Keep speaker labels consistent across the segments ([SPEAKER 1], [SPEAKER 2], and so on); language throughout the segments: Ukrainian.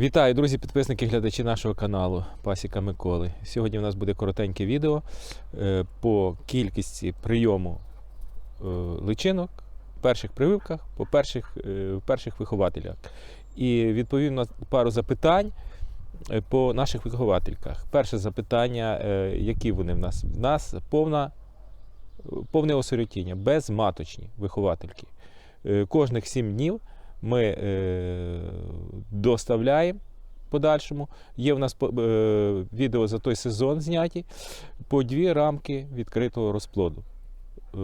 [SPEAKER 1] Вітаю, друзі, підписники, глядачі нашого каналу Пасіка Миколи. Сьогодні у нас буде коротеньке відео е, по кількості прийому е, личинок, перших прививках, по перших, е, перших вихователях. І відповім на пару запитань по наших виховательках. Перше запитання, які вони в нас? В нас повна, повне осиротіння, безматочні виховательки. Кожних 7 днів ми е, доставляємо подальшому. Є в нас е, відео за той сезон зняті по дві рамки відкритого розплоду. Е,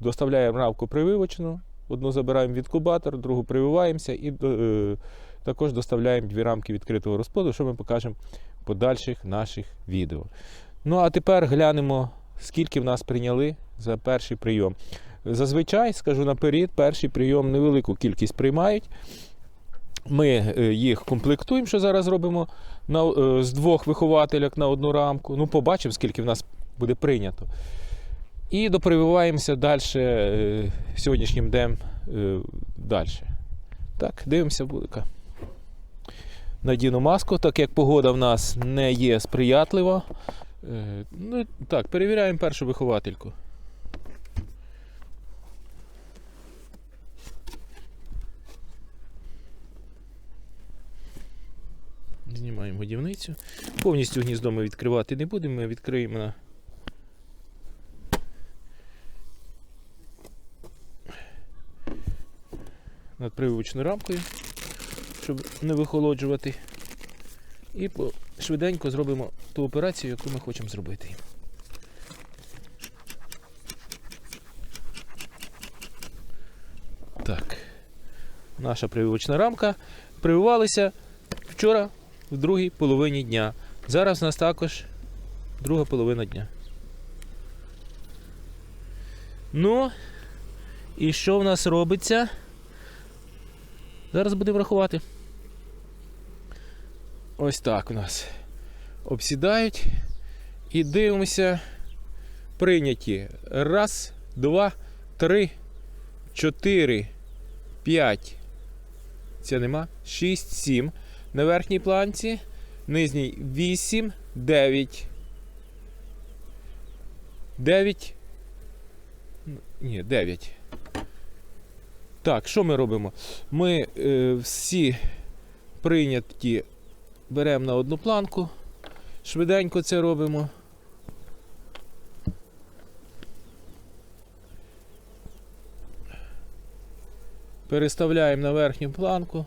[SPEAKER 1] доставляємо рамку прививочну, одну забираємо в інкубатор, другу прививаємося і е, також доставляємо дві рамки відкритого розплоду, що ми покажемо в подальших наших відео. Ну а тепер глянемо, скільки в нас прийняли за перший прийом. Зазвичай, скажу наперед, перший прийом невелику кількість приймають. Ми е, їх комплектуємо, що зараз робимо на, е, з двох вихователів на одну рамку. Ну, побачимо, скільки в нас буде прийнято. І допрививаємося далі е, сьогоднішнім днем далі. Так, дивимося вулика. Надіну маску, так як погода в нас не є сприятлива. Ну, так, перевіряємо першу виховательку. Знімаємо годівницю. Повністю гніздо ми відкривати не будемо, ми відкриємо на. Над прививочною рамкою, щоб не вихолоджувати. І швиденько зробимо ту операцію, яку ми хочемо зробити. Так. Наша прививочна рамка. Прививалися вчора в другій половині дня. Зараз у нас також друга половина дня. Ну, і що в нас робиться? Зараз будемо рахувати. Ось так у нас. Обсідають і дивимося. Прийняті. Раз, два, три, чотири, п'ять. Це нема. Шість, сім на верхній планці, нижній 8, 9. 9. Ні, 9. Так, що ми робимо? Ми е, всі прийняті беремо на одну планку. Швиденько це робимо. Переставляємо на верхню планку.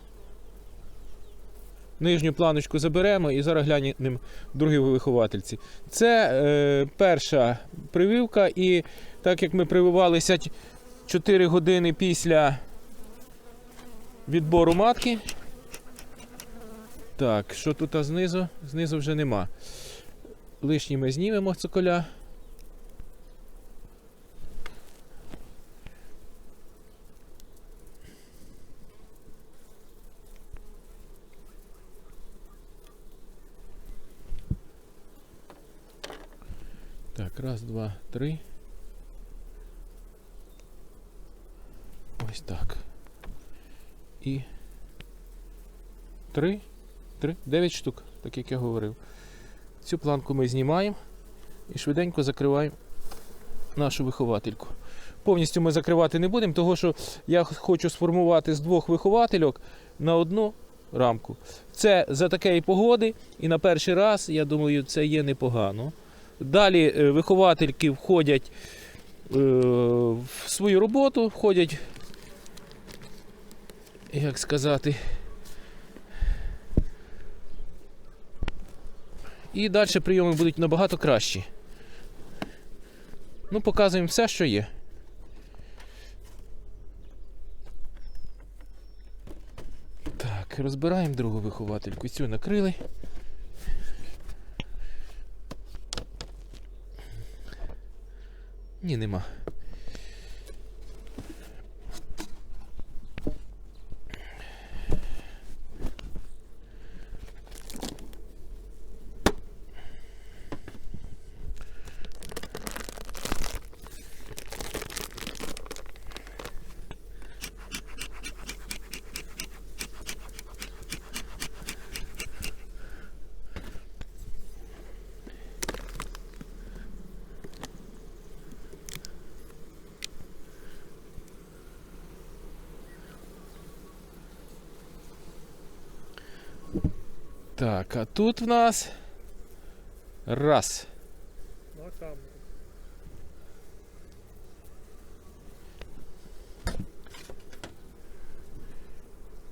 [SPEAKER 1] Нижню планочку заберемо і зараз глянемо другій виховательці. Це е, перша прививка, і так як ми прививалися 4 години після відбору матки. Так, що тут знизу? Знизу вже нема. Лишні ми знімемо цоколя. Так, раз, два, три. Ось так. І. Три. Три. Дев'ять штук, так як я говорив. Цю планку ми знімаємо і швиденько закриваємо нашу виховательку. Повністю ми закривати не будемо, тому що я хочу сформувати з двох виховательок на одну рамку. Це за такої погоди, і на перший раз, я думаю, це є непогано. Далі е, виховательки входять е, в свою роботу, входять, як сказати. І далі прийоми будуть набагато кращі. Ну, показуємо все, що є. Так, розбираємо другу виховательку. Цю накрили. Ні, нема. Так, а тут в нас. Раз.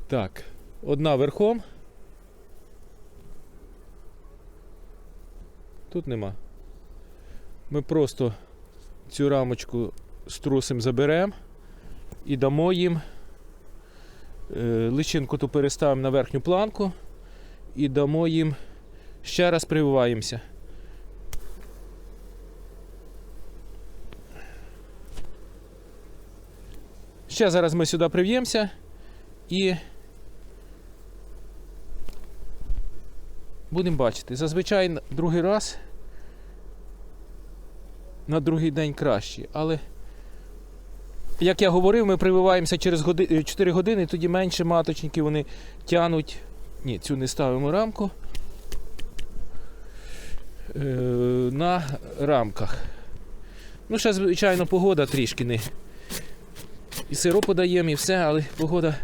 [SPEAKER 1] Так, одна верхом. Тут нема. Ми просто цю рамочку з трусом заберемо і дамо їм е, личинку ту переставимо на верхню планку і дамо їм ще раз прививаємося. Ще зараз ми сюди прив'ємося і будемо бачити. Зазвичай другий раз на другий день краще. Але, як я говорив, ми прививаємося через 4 години, тоді менше маточників вони тянуть. Ні, цю не ставимо рамку. Е, на рамках. Ну, ще, звичайно, погода трішки не. І сиропу даємо, і все, але погода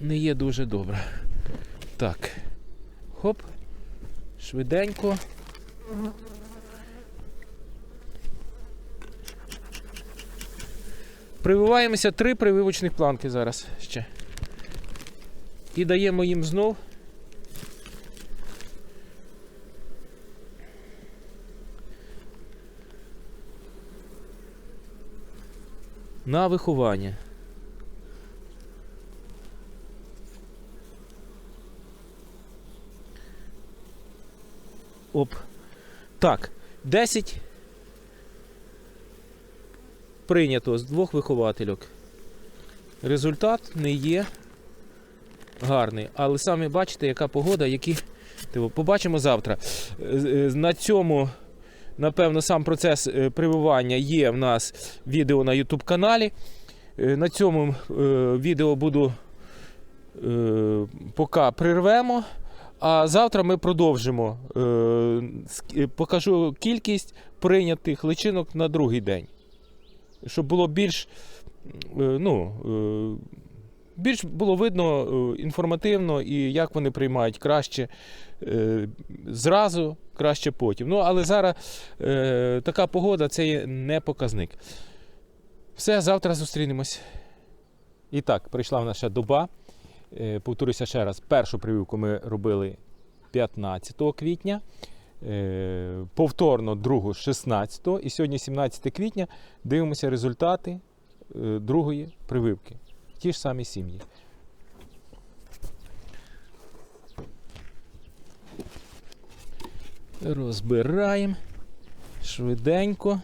[SPEAKER 1] не є дуже добра. Так. Хоп. Швиденько. Прививаємося три прививочних планки зараз ще. І даємо їм знов. На виховання. Оп. Так, 10 прийнято з двох виховательок. Результат не є гарний. Але самі бачите, яка погода, які. Типу, побачимо завтра. Е, На цьому, напевно, сам процес е, прививання є в нас відео на YouTube каналі. Е, На цьому відео буду поки прервемо. А завтра ми продовжимо. Покажу кількість прийнятих личинок на другий день. Щоб було більш, ну, більш було видно е, інформативно і як вони приймають краще е, зразу, краще потім. Ну, але зараз е, така погода це є не показник. Все, завтра зустрінемось. І так, прийшла наша доба. Повторюся ще раз, першу прививку ми робили 15 квітня, повторно другу 16 і сьогодні 17 квітня дивимося результати другої прививки. Ті ж самі сім'ї. Розбираємо швиденько.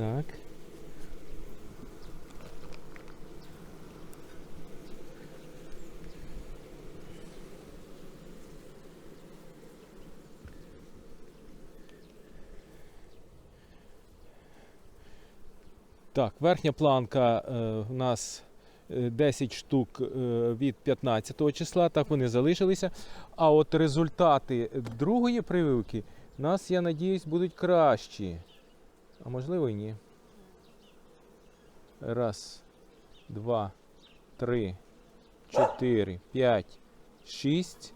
[SPEAKER 1] Так. Так, верхня планка е, у нас е, 10 штук е, від 15 числа, так вони залишилися. А от результати другої прививки у нас, я надіюсь, будуть кращі. А можливо і ні. Раз, два, три, чотири, п'ять, шість,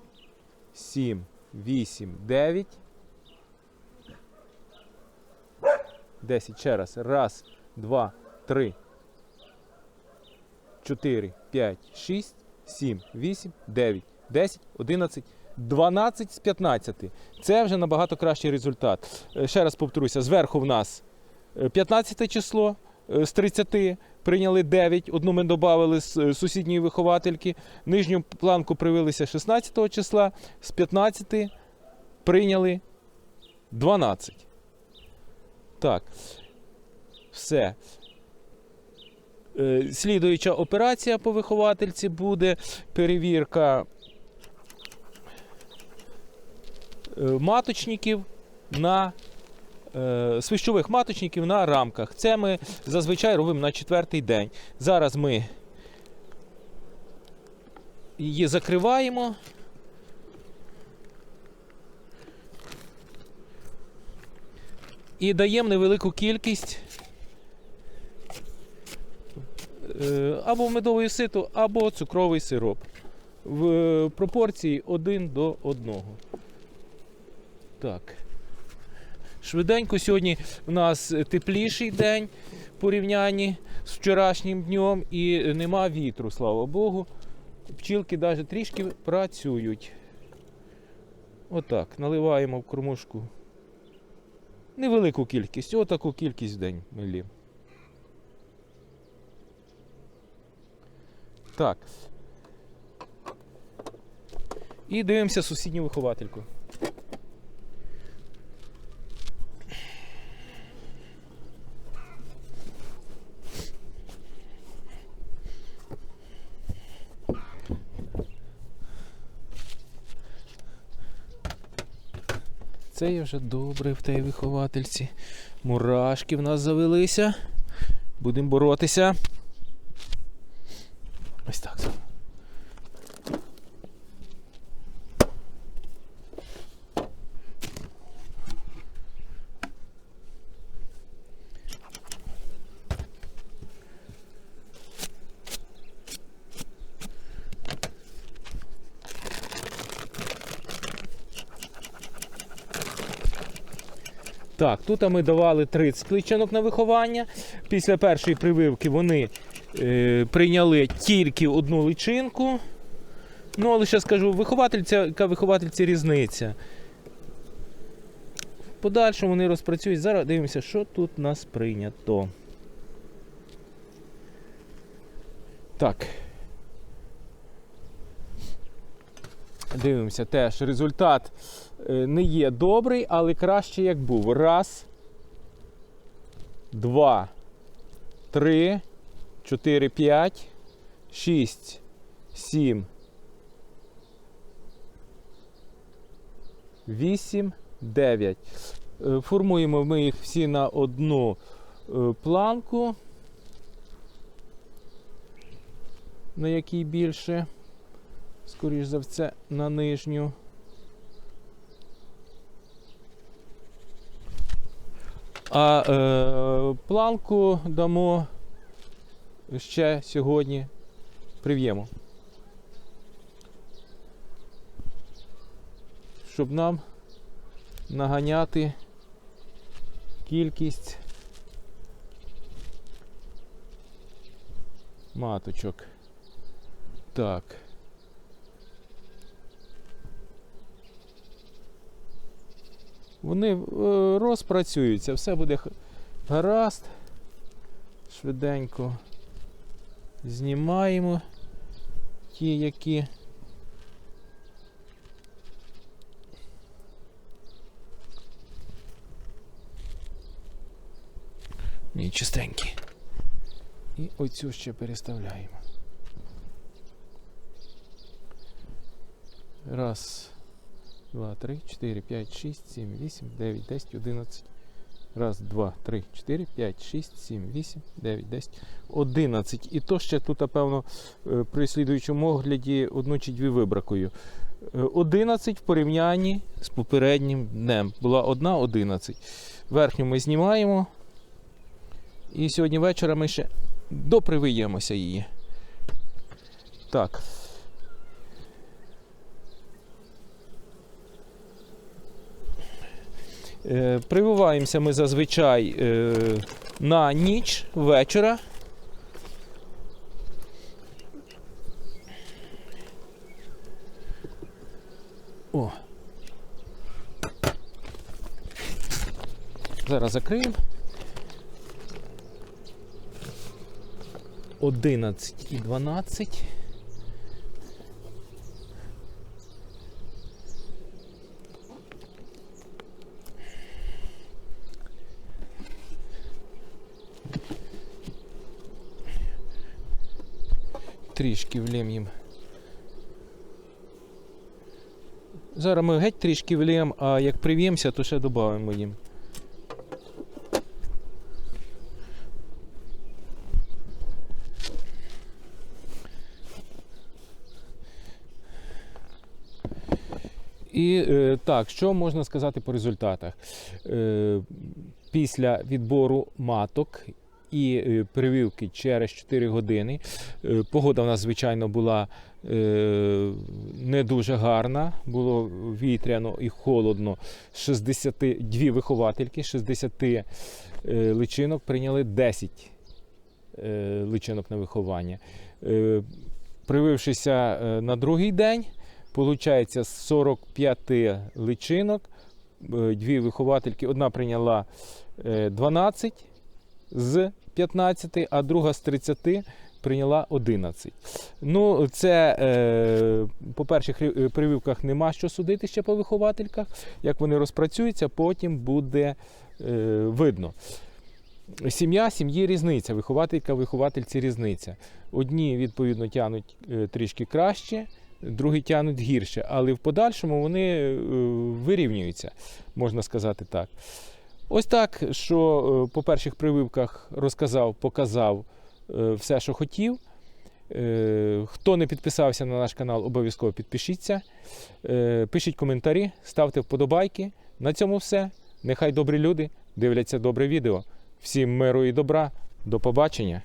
[SPEAKER 1] сім, вісім, дев'ять. Десять. Ще раз. Раз, два, три, чотири, п'ять, шість, сім, вісім, дев'ять, десять, одинадцять. 12 з 15. Це вже набагато кращий результат. Е, Ще раз повторюся, зверху в нас е, 15 число е, з 30, прийняли 9, одну ми додали з е, сусідньої виховательки. Нижню планку привилися 16 числа, з 15 прийняли 12. Так. Все. Е, Слідуюча операція по виховательці буде перевірка е, маточників на е, свищових маточників на рамках. Це ми зазвичай робимо на четвертий день. Зараз ми її закриваємо. І даємо невелику кількість або медової ситу, або цукровий сироп. В е, пропорції 1 до 1. Так. Швиденько сьогодні у нас тепліший день в порівнянні з вчорашнім днем і нема вітру, слава Богу. Пчілки навіть трішки працюють. Отак, наливаємо в кормушку невелику кількість, отаку кількість в день ми Так. І дивимося сусідню виховательку. Це є вже добре в тій виховательці. Мурашки в нас завелися. Будемо боротися. Ось так. Так, тут ми давали 30 кличанок на виховання. Після першої прививки вони е, прийняли тільки одну личинку. Ну, але ще скажу, виховательця, яка виховательця різниця. В подальшому вони розпрацюють. Зараз дивимося, що тут у нас прийнято. Так. Дивимося теж результат е, не є добрий, але краще як був. Раз, два, три, чотири, п'ять, шість, сім, вісім, дев'ять. Е, Формуємо ми їх всі на одну е, планку, на якій більше скоріш за все, на нижню. А е, планку дамо ще сьогодні прив'ємо. Щоб нам наганяти кількість маточок. Так. Вони е, розпрацюються, все буде гаразд. Швиденько знімаємо ті, які. Ні, чистенькі. І оцю ще переставляємо. Раз. 2, 3, 4, 5, 6, 7, 8, 9, 10, 11. Раз, два, три, чотири, п'ять, шість, сім, вісім, дев'ять, десять, одинадцять. І то ще тут, напевно, е, при слідуючому огляді одну чи дві вибракую. Е, Одинадцять в порівнянні з попереднім днем. Була одна одинадцять. Верхню ми знімаємо. І сьогодні вечора ми ще допривиємося її. Так. Прививаємося ми зазвичай е, на ніч вечора. О. Зараз закриємо. 11 і 12. трішки влєм їм. Зараз ми геть трішки влєм, а як прив'ємося, то ще додамо їм. І е, так, що можна сказати по результатах? Е, після відбору маток і е, прививки через 4 години. е, погода в нас, звичайно, була е, не дуже гарна, було вітряно і холодно. 62 виховательки, 60 е, личинок прийняли 10 е, личинок на виховання. Привившися на другий день, виходить, з 45 личинок, дві виховательки, одна прийняла е, 12 з 15, а друга з 30 прийняла 11. Ну, це е, по перших прививках нема що судити ще по виховательках. Як вони розпрацюються, потім буде е, видно. Сім'я, сім'ї різниця, вихователька, виховательці різниця. Одні, відповідно, тягнуть е, трішки краще, другі тягнуть гірше, але в подальшому вони е, вирівнюються, можна сказати так. Ось так, що е, по перших прививках розказав, показав е, все, що хотів. Е, Хто не підписався на наш канал, обов'язково підпишіться. Пишіть коментарі, ставте вподобайки. На цьому все. Нехай добрі люди дивляться добре відео. Всім миру і добра. До побачення.